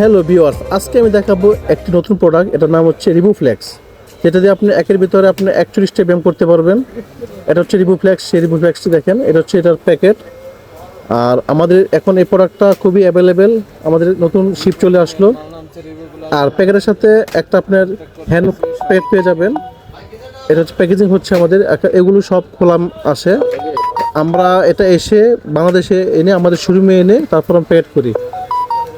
Hello viewers আজকে আমি দেখাবো একটি নতুন প্রোডাক্ট এটার নাম হচ্ছে রিবুফ্লেক্স যেটা দিয়ে আপনি একের ভিতরে আপনি একচল্লিশটা ব্যায়াম করতে পারবেন। এটা হচ্ছে রিবুফ্লেক্স সেই রিবুফ্লেক্সটি দেখেন, এটা হচ্ছে এটার প্যাকেট আর আমাদের এখন এই প্রোডাক্টটা খুবই অ্যাভেলেবেল আমাদের নতুন শিপ চলে আসলো। আর প্যাকেটের সাথে একটা আপনার হ্যান্ড প্যাকেট পেয়ে যাবেন। এটা হচ্ছে প্যাকেজিং হচ্ছে আমাদের এগুলো সব খোলা আসে আমরা এটা এসে বাংলাদেশে এনে, আমাদের শোরুমে এনে তারপর আমরা প্যাকেট করি।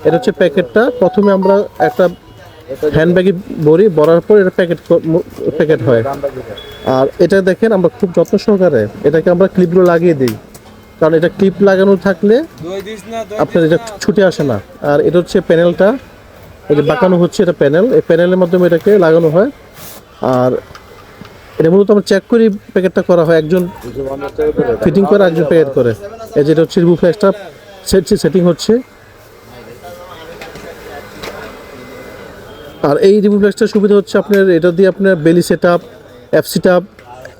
এটা হচ্ছে প্যাকেটটা। প্রথমে আমরা একটা হ্যান্ডব্যাগে ভরি, ভরার পর এটা প্যাকেট প্যাকেট হয়। আর এটা দেখেন, আমরা খুব যত্ন সহকারে এটাকে আমরা ক্লিপগুলো লাগিয়ে দিই। কারণ এটা ক্লিপ লাগানো থাকলে আপনার এটা ছুটে আসে না। আর এটা হচ্ছে প্যানেলটা। এই যে বাঁকানো হচ্ছে এটা প্যানেল। এই প্যানেলের মাধ্যমে এটাকে লাগানো হয়। আর এটা মূলত আমরা চেক করি, প্যাকেটটা করা হয় একজন ফিটিং করে একজন প্যাকেট করে। এই যেটা হচ্ছে রিভু ফ্ল্যাশটা সেট সেটিং হচ্ছে। আর এই রিভু সুবিধা হচ্ছে আপনার, এটা দিয়ে আপনার belly set up up set up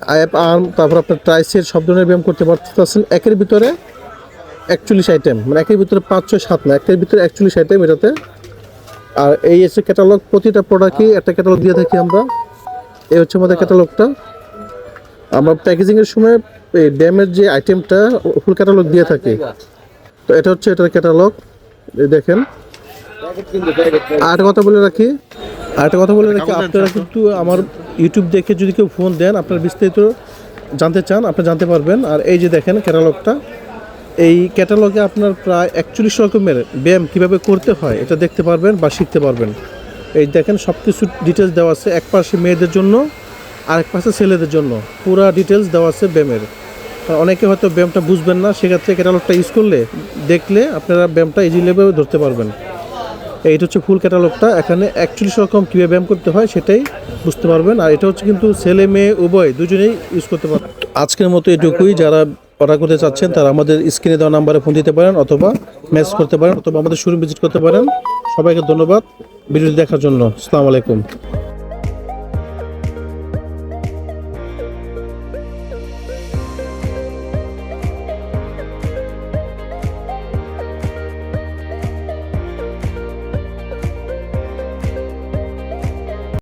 up arm তারপর আপনার ট্রাইসের সব ধরনের ব্যায়াম করতে পারতেছেন। একের ভিতরে একচল্লিশ আইটেম মানে একের ভিতরে পাঁচ, ছয়, সাত না, একের ভিতরে একচল্লিশ আইটেম এটাতে। আর এই হচ্ছে ক্যাটালগ প্রতিটা প্রোডাক্টই একটা ক্যাটালগ দিয়ে থাকি আমরা। এই হচ্ছে আমাদের ক্যাটালগটা আমরা প্যাকেজিংয়ের সময় এই ড্যামের যে আইটেমটা ফুল ক্যাটালগ দিয়ে থাকি। তো এটা হচ্ছে এটার ক্যাটালগ দেখেন। আর কথা বলে রাখি আর একটা কথা বলে রাখি আপনারা কিন্তু আমার ইউটিউব দেখে যদি কেউ ফোন দেন আপনার বিস্তারিত জানতে চান আপনি জানতে পারবেন। আর এই যে দেখেন ক্যাটালগটা এই ক্যাটালগে আপনার প্রায় একচল্লিশ রকমের ব্যায়াম কীভাবে করতে হয় এটা দেখতে পারবেন বা শিখতে পারবেন। এই দেখেন সব কিছু ডিটেলস দেওয়া আছে এক পাশে মেয়েদের জন্য আর এক পাশে ছেলেদের জন্য। পুরা ডিটেলস দেওয়া আছে ব্যায়ামের। আর অনেকে হয়তো ব্যায়ামটা বুঝবেন না সেক্ষেত্রে ক্যাটালগটা ইউজ করলে দেখলে আপনারা ব্যায়ামটা ইজিলিভাবে ধরতে পারবেন। এইটা হচ্ছে ফুল ক্যাটালগটা, এখানে একচল্লিশ রকম কীভাবে ব্যায়াম করতে হয় সেটাই বুঝতে পারবেন। আর এটা হচ্ছে কিন্তু ছেলে মেয়ে উভয়, দুজনেই ইউজ করতে পারবেন। আজকের মতো এটুকুই। যারা অর্ডার করতে চাচ্ছেন, তারা আমাদের স্ক্রিনে দেওয়া নাম্বারে ফোন দিতে পারেন অথবা মেসেজ করতে পারেন অথবা আমাদের শুরু ভিজিট করতে পারেন। সবাইকে ধন্যবাদ। ভিডিওটি দেখার জন্য। আসসালামু আলাইকুম।